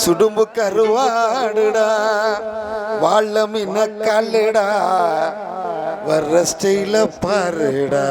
சுடும்பு கருவாடுடா வாழ மின்ன கல்லுடா வர்ற ஸ்டைல பாருடா.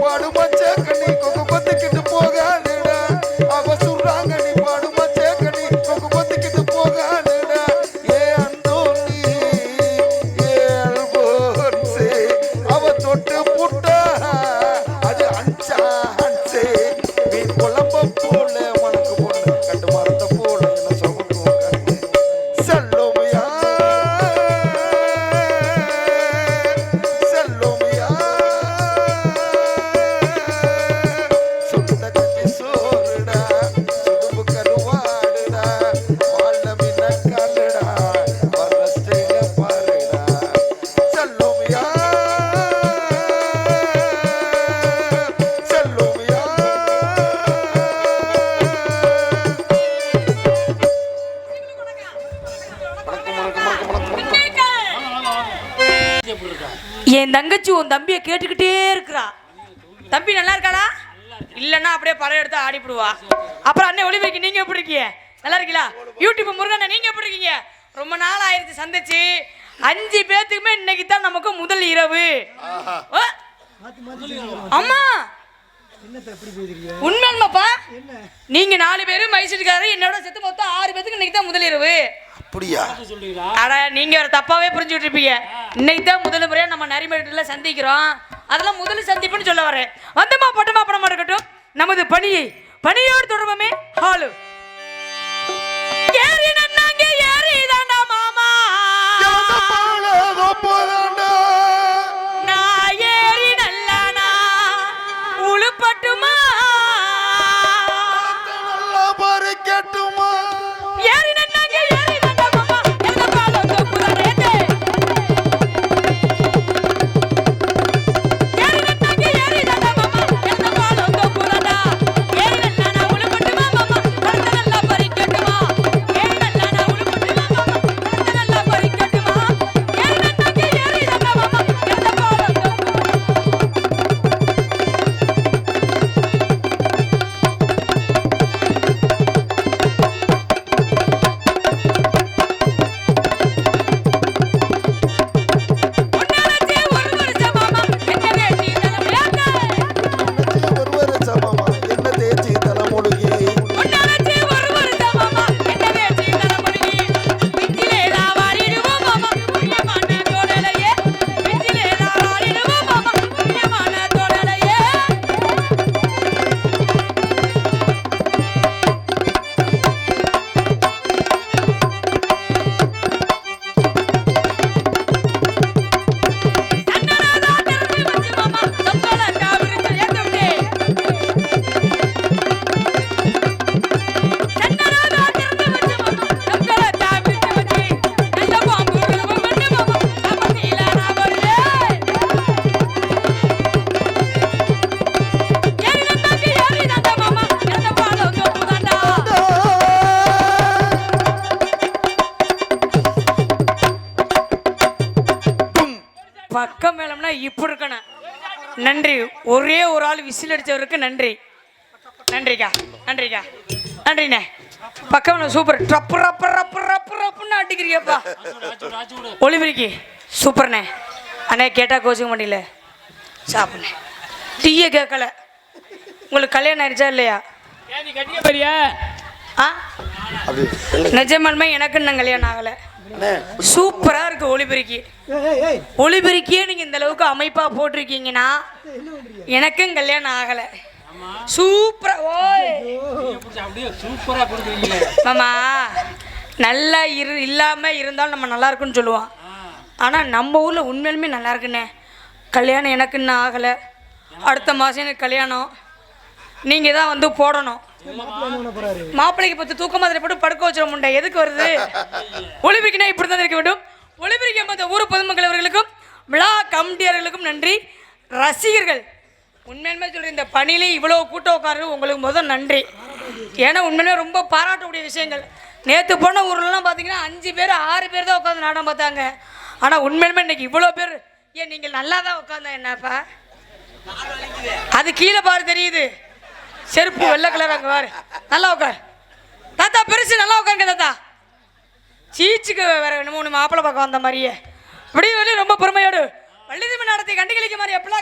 சுடுறாங்க தம்பி நல்லா இருக்காளா? இல்லைன்னா அப்படியே படம் எடுத்து ஆடிப்பிடுவா அப்புறம் அண்ணன் ஒளிபெருக்கி நீங்க எப்படி இருக்கீங்க? நல்லா இருக்கீங்களா? யூடியூப் முருகன் நீங்க எப்படி இருக்கீங்க? ரொம்ப நாள் ஆயிருச்சு சந்திச்சு. அஞ்சு பேத்துக்குமே இன்னைக்கு தான் நமக்கு முதல் இரவு! அம்மா. உண்மைப்பா நீங்க நாலு பேரும் மைசூர்காரு என்னோட சேர்த்து மொத்தம் ஆறு பேத்துக்கு இன்னைக்கு தான் முதல் இரவு. அப்படியா? அட நீங்க ஒரு தப்பாவே புரிஞ்சுட்டு இருப்பீங்க. இன்னைக்கு தான் முதல் முறையா நம்ம நரிமேட்டில் சந்திக்கிறோம். அதெல்லாம் முதல் சந்திப்புன்னு சொல்ல வரேன். வந்தமா பட்டமா படமா இருக்கட்டும். நமது பணியை பணியோடு தொடர்பமே ஹாலு நன்றி. ஒரே ஒரு ஆள் விசில் அடிச்சவருக்கு நன்றி. நன்றிக்கா. நன்றிக்கா. நன்றிண்ணே. பக்கம் சூப்பர். ரப்பு ரப்பு ரப்பு ரப்பு ரப்புன்னு அடிக்கிறியப்பா ஒளிபரிக்கு சூப்பர்ண்ணே. அண்ணே கேட்டால் கோச்சிக்க மாட்டீங்கள சாப்பிட்ண்ணே. டீயை கேட்கல. உங்களுக்கு கல்யாணம் ஆயிடுச்சா இல்லையா? ஆ? நிஜமாலுமே எனக்கு இன்னும் கல்யாணம் ஆகலை. அண்ணே, சூப்பராக இருக்கு ஒளிபெருக்கி. ஒளிபெருக்கியே நீங்கள் இந்த அளவுக்கு அமைப்பாக போட்டிருக்கீங்கன்னா எனக்கும் கல்யாணம் ஆகலை. சூப்பரா ஓய். சூப்பரா மாமா நல்லா இரு இல்லாமல் இருந்தாலும் நம்ம நல்லா இருக்குன்னு சொல்லுவோம் ஆனால் நம்ம ஊரில் உண்மையிலுமே நல்லா இருக்குண்ணே. கல்யாணம் எனக்கு இன்னும் ஆகலை. அடுத்த மாதம் எனக்கு கல்யாணம். நீங்கள் தான் வந்து போடணும். மாப்பிள்ளைக்கு பத்து தூக்க மாதிரி போட்டு படுக்க வச்சிட முண்டை. எதுக்கு வருது? ஒளிபிரிக்கினா இப்படி தான் இருக்க வேண்டும். ஒளிபிரிக்க மற்ற ஊர் பொதுமக்கள் அவர்களுக்கும் விழா கமிட்டியாளர்களுக்கும் நன்றி. ரசிகர்கள் உண்மையுமே சொல்கிறேன் இந்த பணியிலே இவ்வளோ கூட்டம் உட்காரு உங்களுக்கு முதல் நன்றி. ஏன்னா உண்மையிலே ரொம்ப பாராட்டக்கூடிய விஷயங்கள். நேற்று போன ஊர்லலாம் பார்த்தீங்கன்னா அஞ்சு பேர் ஆறு பேர் தான் உட்காந்து நாடகம் பார்த்தாங்க. ஆனால் உண்மையிலுமே இன்னைக்கு இவ்வளோ பேர் ஏன் நீங்கள் நல்லா தான் உட்காந்தா என்னப்பா? அது கீழே பாரு தெரியுது. செருப்பு வெள்ளை கலர் அங்கே வேறு நல்லா உட்கார். தாத்தா பெருசு நல்லா உட்காருங்க தாத்தா. சீச்சுக்கு வேற என்னமோ ஒன்று மாப்பிள்ளை பக்கம் வந்த மாதிரியே. அப்படியே வெளியே ரொம்ப பெருமையோடு வள்ளிதமி நடத்தை கண்டுகளிக்க மாதிரி எப்படிலாம்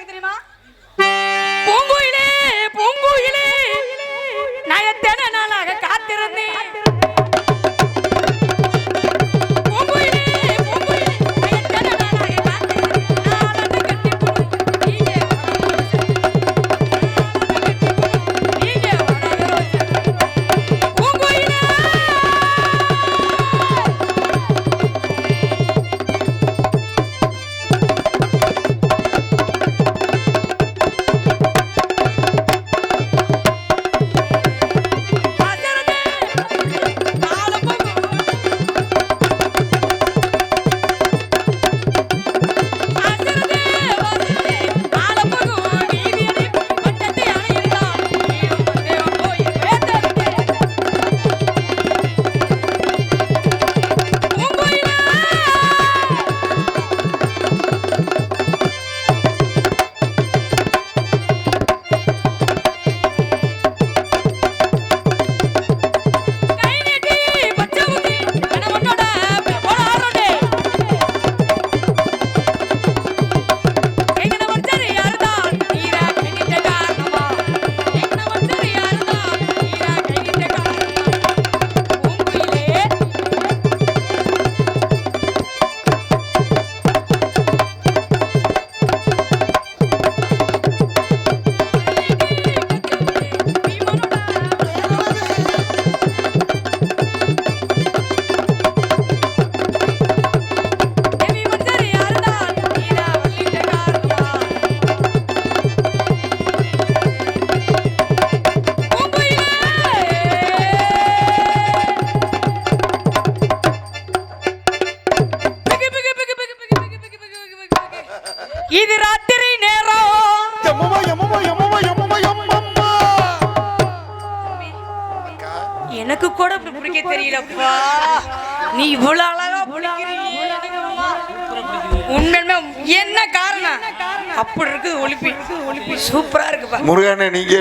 கத்திரி எனக்கு கூட பிடிக்க தெரியலப்பா. நீ இவ்வளவு அழகா உண்மையுமே என்ன காரணம்? அப்படி இருக்கு ஒழிப்பு ஒழிப்பு சூப்பரா இருக்குப்பா. முருகன் நீங்க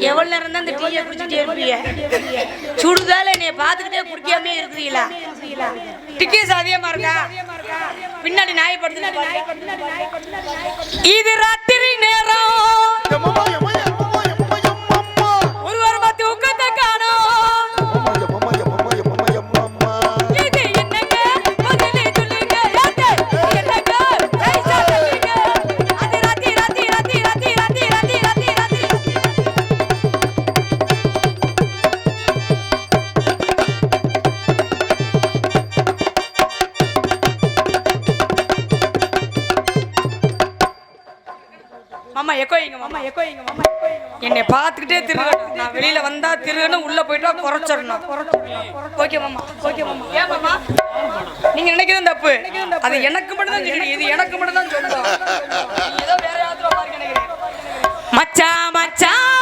எவ்வளவு நேரம் தான் இந்த டீயை குடிச்சிட்டே இருப்பீங்க? சுடுதால என்னைய பார்த்துக்கிட்டே குடிக்காம இருக்கிறீங்களா? டிக்கெஸ் அதிகமா இருக்கா? பின்னாடி நாயப்படுத்து இது ராத்திரி நேரம். மாமா எக்கோ இங்க மாமா எக்கோ இங்க மாமா என்னை பார்த்துக்கிட்டே திருகணும் நான் வெளியில வந்தா திருகணும் உள்ள போயிட்டா குறைச்சிடணும். ஓகே மாமா. ஓகே மாமா. ஏன் மாமா? நீங்க நினைக்கிறது தப்பு. அது எனக்கு மட்டும் தான் தெரியும் இது எனக்கு மட்டும் தான் நீங்க ஏதோ வேற யாத்திரை மாதிரி நினைக்கிறேன். மச்சான் மச்சான்.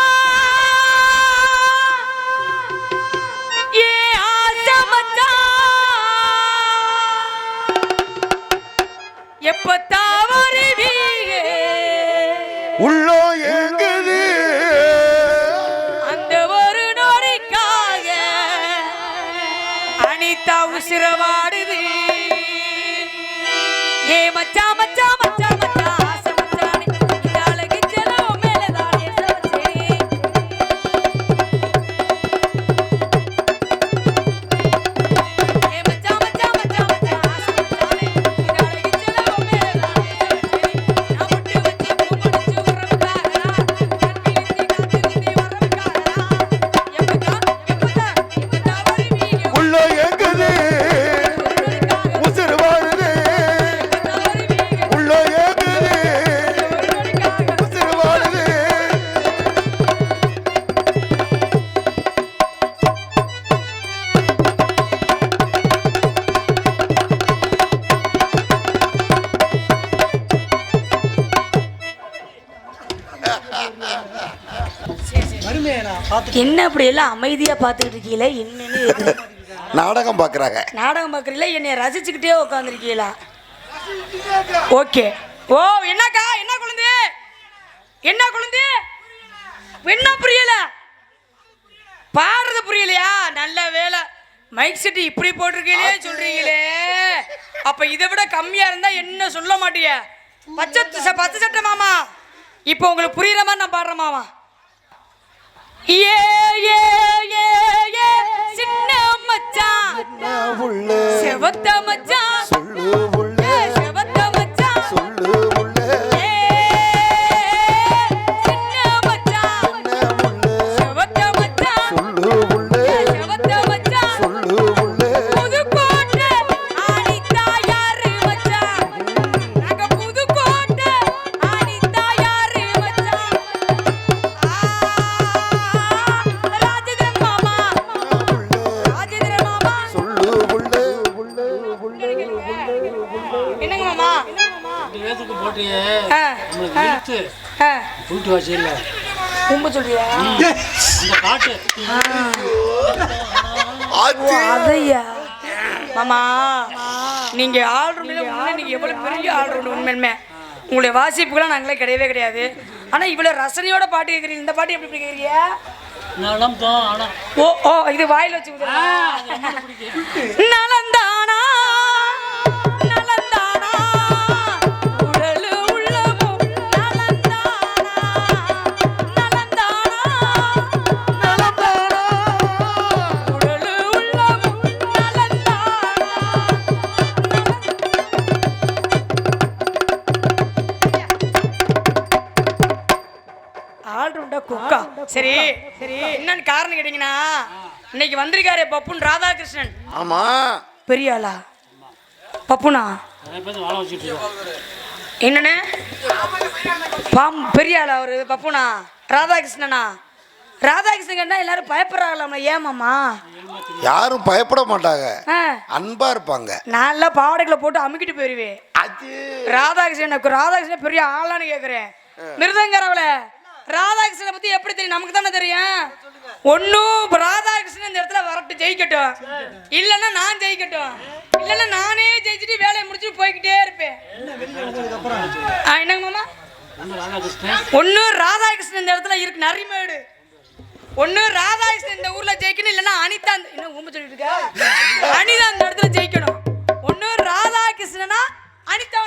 உள்ளோ என்ன அப்படி எல்லாம் அமைதியா பார்த்துக்கிட்டு இருக்கீங்களே? என்னன்னு? நாடகம் பாக்குறாங்க நாடகம் பார்க்குறீங்களா? என்னை ரசிச்சுக்கிட்டே உட்காந்துருக்கீங்களா ஓகே ஓ என்னக்கா? என்ன குழந்தை? என்ன குழந்தை? என்ன புரியல? பாடுறது புரியலையா? நல்ல வேலை மைக் செட் இப்படி போட்டிருக்கீங்களே சொல்றீங்களே. அப்ப இதை விட கம்மியா இருந்தா என்ன சொல்ல மாட்டீங்க பச்சை ச- பச்சை சட்டை மாமா. இப்போ உங்களுக்கு புரியுற மாதிரி நான் பாடுறேன் மாமா. ஏ ஏ ஏ ஏ சின்ன மச்சான். என்ன உள்ள. செவத்த மச்சான். சொல்லு உள்ள. ஏ, செவத்த மச்சான். சொல்லு உள்ள. வச்சு இல்ல உண்மை சொல்றியா அந்த பாட்டு அதையா? மாமா நீங்க ஆல்ரவுண்ட்ல நீங்க எவ்வளவு பெரிய ஆல்ரவுண்ட் உண்மையுமே உங்களுடைய வாசிப்புகள்லாம் நாங்களே கிடையவே கிடையாது. ஆனா இவ்வளவு ரசனையோட பாட்டு கேக்குறீங்க. இந்த பாட்டு எப்படி இப்படி கேக்குறீங்க நலம் ஓ ஓ இது வாயில வச்சு ஊதுறதா? சரி சரி. என்னன்னு காரணம் கேட்டீங்கன்னா இன்னைக்கு வந்திருக்காரு பப்புன் ராதாகிருஷ்ணன். ஆமா. பெரிய ஆளா? பப்புனா? என்னண்ணே? பாம் பெரிய ஆளா அவரு? பப்புனா? ராதாகிருஷ்ணனா? ராதாகிருஷ்ணன் எல்லாரும் பயப்படுறாங்களாம்ல ஏமாமா யாரும் பயப்பட மாட்டாங்க. ஆ. அன்பா இருப்பாங்க. நான்ல பாவடைகளை போட்டு அமுக்கிட்டு போயிருவேன். அது ராதாகிருஷ்ணன் ராதாகிருஷ்ணன் பெரிய ஆளான்னு கேக்குறேன். மிருதங்கரவல ராதாகிருஷ்ணனை பத்தி எப்படி தெரியும்? நமக்கு தானே தெரியும்? ஒன்னும் ராதாகிருஷ்ணன் இந்த இடத்துல வரட்டு ஜெயிக்கட்டும். இல்லைன்னா நான் ஜெயிக்கட்டும். இல்லைன்னா நானே ஜெயிச்சுட்டு வேலையை முடிச்சுட்டு போய்கிட்டே இருப்பேன். என்னங்க மாமா? ஒன்று ராதாகிருஷ்ணன் ஒன்னு ராதாகிருஷ்ணன் இந்த இடத்துல இருக்கு நரிமேடு. ஒன்னு ராதாகிருஷ்ணன் இந்த ஊர்ல ஜெயிக்கணும் இல்லைன்னா அனிதா என்ன ஊம்ப சொல்லிட்டு இருக்க? அனிதா இந்த இடத்துல ஜெயிக்கணும். ஒன்னு ராதாகிருஷ்ணனா அனிதா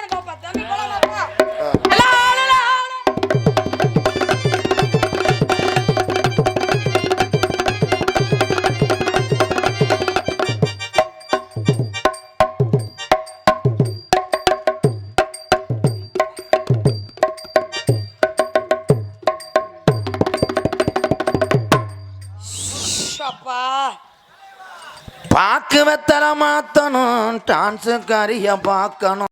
பாக்கு வெத்தலை மாத்தணும் டான்ஸு கரிய பார்க்கணும்